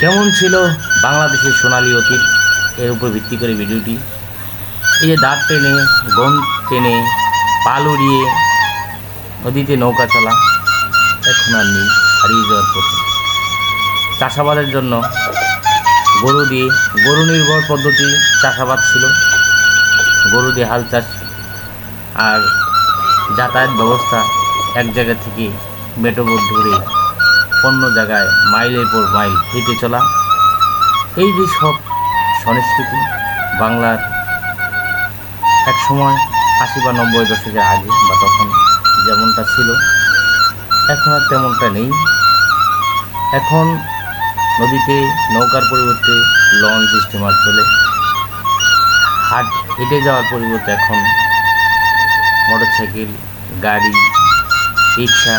কেমন ছিল বাংলাদেশের সোনালী অতীত? এর উপর ভিত্তি করে ভিডিওটি। এই যে দাঁত টেনে গম টেনে, পাল উড়িয়ে নদীতে নৌকা চলা, এখন আর নেই, হারিয়ে যাওয়ার পথে। চাষাবাদের জন্য গরু দিয়ে, গরু নির্ভর পদ্ধতি চাষাবাদ ছিল। গরু দিয়ে হাল চাষ আর যাতায়াত ব্যবস্থা এক জায়গা থেকে মেটোবোট ধরে অন্য জায়গায় মাইলের পর মাইল হেঁটে চলা, এই যে সব সংস্কৃতি বাংলার এক সময় আশি বা নব্বই দশকের আগে বা তখন যেমনটা ছিল, এখন আর তেমনটা নেই। এখন নদীতে নৌকার পরিবর্তে লঞ্চ স্টিমার চলে। হাট হেঁটে যাওয়ার পরিবর্তে এখন মোটরসাইকেল, গাড়ি, রিক্সা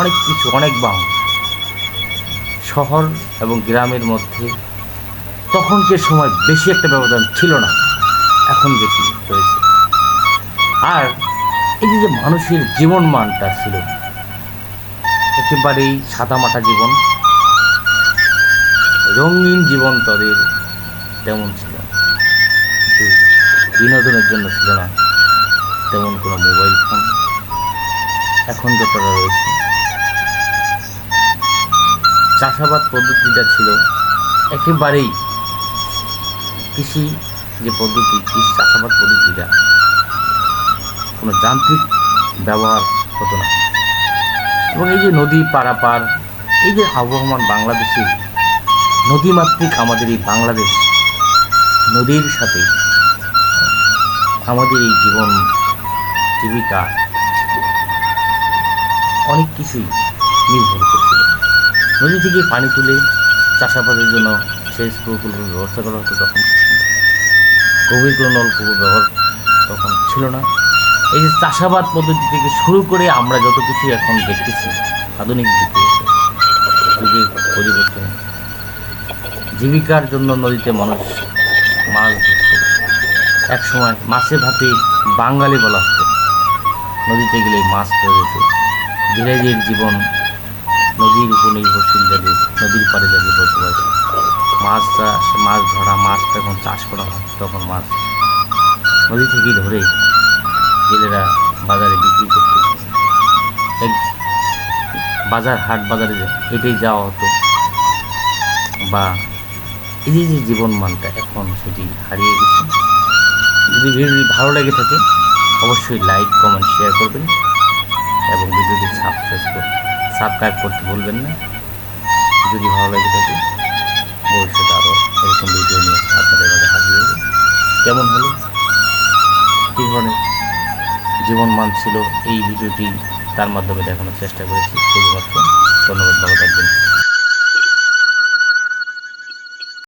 অনেক কিছু, অনেক বাহন। শহর এবং গ্রামের মধ্যে তখনকার সময় বেশি একটা ব্যবধান ছিল না, এখন বেশি রয়েছে আর এই যে যে মানুষের জীবন মানটা ছিল, একেবারেই সাদামাটা জীবন, রঙিন জীবন তাদের তেমন ছিল বিনোদনের জন্য ছিল না, তেমন কোনো মোবাইল ফোন। এখন যতটা রয়েছে চাষাবাদ পদ্ধতিটা ছিল একেবারেই কৃষি যে পদ্ধতি, কৃষি চাষাবাদ পদ্ধতিটা, কোনো যান্ত্রিক ব্যবহার হতো না। এবং এই যে নদী পারাপার, এই যে আবহমান বাংলাদেশের নদীমাতৃক আমাদের এই বাংলাদেশ, নদীর সাথে আমাদের এই জীবন জীবিকা অনেক কিছুই নির্ভর করছিল। নদী থেকে পানি তুলে চাষাবাদের জন্য সেচ প্রকল্পের ব্যবস্থা করা হতো তখন। গভীর কোনো নলকূপ ব্যবহার তখন ছিল না। এই যে চাষাবাদ পদ্ধতি থেকে শুরু করে আমরা যত কিছু এখন দেখতেছি, আধুনিক যুগে, যুগের পরিবর্তন, জীবিকার জন্য নদীতে মানুষ মাছ ধরত। এক সময় মাছে ভাতে বাঙালি বলা হতো, নদীতে গেলে মাছ ধরে যেত। ধীরেধীর জীবন নদীর উপর নির্ভরশীল যাদের নদীর পাড়ে যাদের বসবাস। মাছ চাষ মাছ ধরা, মাছ যখন চাষ করা হয়, তখন মাছ। নদী থেকে ধরে জেলেরা বাজারে বিক্রি করত বাজার হাট বাজারে হেঁটেই যাওয়া হতো। বা এই যে জীবনমানটা এখন সেটি হারিয়ে গেছে। যদি ভিডিওটি ভালো লেগে থাকে, অবশ্যই লাইক, কমেন্ট, শেয়ার করবেন এবং ভিডিওটি সাবস্ক্রাইব সাবস্ক্রাইব করতে ভুলবেন না। যদি ভালো লাগে থাকে, ভবিষ্যতে আরও এরকম ভিডিও নিয়ে আপনাদের কাছে হাজির হবে। কেমন হলো? কী ধরনের জীবন মান ছিল এই ভিডিওটি তার মাধ্যমে দেখানোর চেষ্টা করেছি। শুধুমাত্র